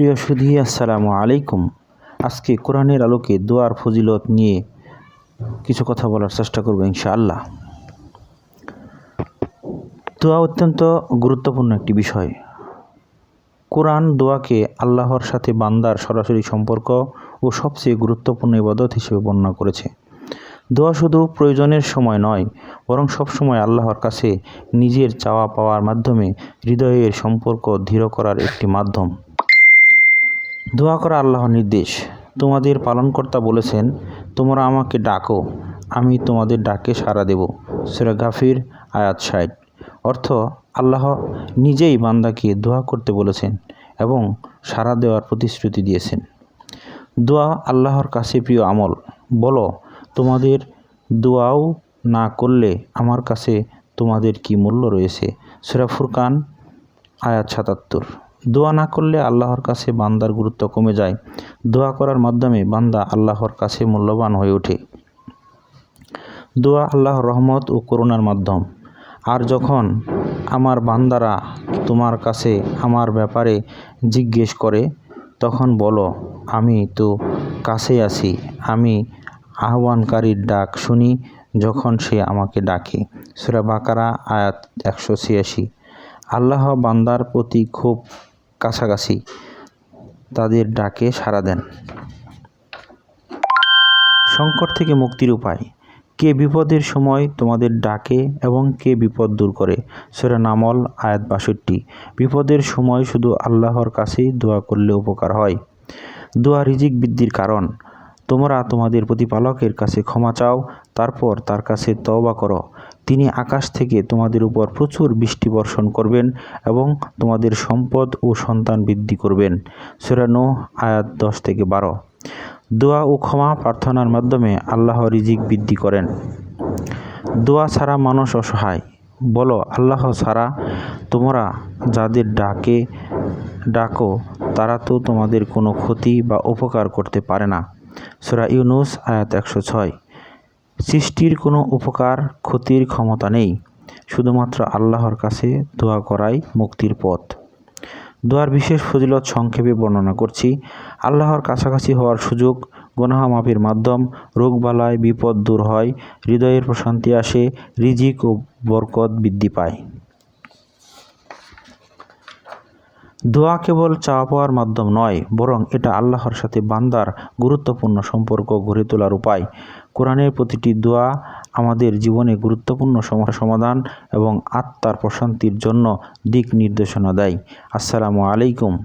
প্রিয় সুধী, আসসালামু আলাইকুম। আজকে কোরআনের আলোকে দোয়ার ফজিলত নিয়ে কিছু কথা বলার চেষ্টা করব ইনশাআল্লাহ। দোয়া অত্যন্ত গুরুত্বপূর্ণ একটি বিষয়। কোরআন দোয়াকে আল্লাহর সাথে বান্দার সরাসরি সম্পর্ক ও সবচেয়ে গুরুত্বপূর্ণ ইবাদত হিসেবে বর্ণনা করেছে। দোয়া শুধু প্রয়োজনের সময় নয়, বরং সবসময় আল্লাহর কাছে নিজের চাওয়া পাওয়ার মাধ্যমে হৃদয়ের সম্পর্ক দৃঢ় করার একটি মাধ্যম। দোয়া করা আল্লাহর নির্দেশ। তোমাদের পালনকর্তা বলেছেন, তোমরা আমাকে ডাকো, আমি তোমাদের ডাকে সাড়া দেব। সুরা গাফির, আয়াত ষাট। অর্থ, আল্লাহ নিজেই বান্দাকে দোয়া করতে বলেছেন এবং সাড়া দেওয়ার প্রতিশ্রুতি দিয়েছেন। দোয়া আল্লাহর কাছে প্রিয় আমল। বলো, তোমাদের দোয়াও না করলে আমার কাছে তোমাদের কি মূল্য রয়েছে? সুরা ফুরকান, আয়াত সাতাত্তর। দোয়া না করলে আল্লাহর কাছে বান্দার গুরুত্ব কমে যায়। দোয়া করার মাধ্যমে বান্দা আল্লাহর কাছে মূল্যবান হয়ে ওঠে। দোয়া আল্লাহর রহমত ও করুণার মাধ্যম। আর যখন আমার বান্দারা তোমার কাছে আমার ব্যাপারে জিজ্ঞেস করে, তখন বলো, আমি তো কাছে আছি। আমি আহ্বানকারীর ডাক শুনি যখন সে আমাকে ডাকে। সুরা বাকারা, আয়াত একশো ছিয়াশি। আল্লাহ বান্দার প্রতি খুব কাছাকাছি। তাদের ডাকে সাড়া দেন। সংকট থেকে মুক্তির উপায়। কে বিপদের সময় তোমাদের ডাকে এবং কে বিপদ দূর করে? সেরা নামল, আয়াত বাষট্টি। বিপদের সময় শুধু আল্লাহর কাছেই দোয়া করলে উপকার হয়। দোয়া রিজিক বৃদ্ধির কারণ। তোমরা তোমাদের প্রতিপালকের কাছে ক্ষমা চাও, তারপর তার কাছে তওবা করো। তিনি আকাশ থেকে তোমাদের উপর প্রচুর বৃষ্টি বর্ষণ করবেন এবং তোমাদের সম্পদ ও সন্তান বৃদ্ধি করবেন। সুরানো আয়াত দশ থেকে বারো। দোয়া ও ক্ষমা প্রার্থনার মাধ্যমে আল্লাহ রিজিক বৃদ্ধি করেন। দোয়া ছাড়া মানুষ অসহায়। বলো, আল্লাহ ছাড়া তোমরা যাদের ডাকে, ডাকো, তারা তো তোমাদের কোনো ক্ষতি বা উপকার করতে পারে না। সুরা ইউনুস, আয়াত একশো ছয়। সৃষ্টির কোনো উপকার, ক্ষতির ক্ষমতা নেই। শুধুমাত্র আল্লাহর কাছে দোয়া করাই মুক্তির পথ। দোয়ার বিশেষ ফজিলত সংক্ষেপে বর্ণনা করছি। আল্লাহর কাছাকাছি হওয়ার সুযোগ গনাহা মাফির মাধ্যম রোগবালায় বিপদ দূর হয়, হৃদয়ের প্রশান্তি আসে, রিজিক ও বরকত বৃদ্ধি পায়। দোয়া কেবল চাওয়া পাওয়ার মাধ্যম নয়, বরং এটা আল্লাহর সাথে বান্দার গুরুত্বপূর্ণ সম্পর্ক গড়ে তোলার উপায়। কোরআনের প্রতিটি দোয়া আমাদের জীবনে গুরুত্বপূর্ণ সমস্যা সমাধান এবং আত্মার প্রশান্তির জন্য দিক নির্দেশনা দেয়। আসসালামু আলাইকুম।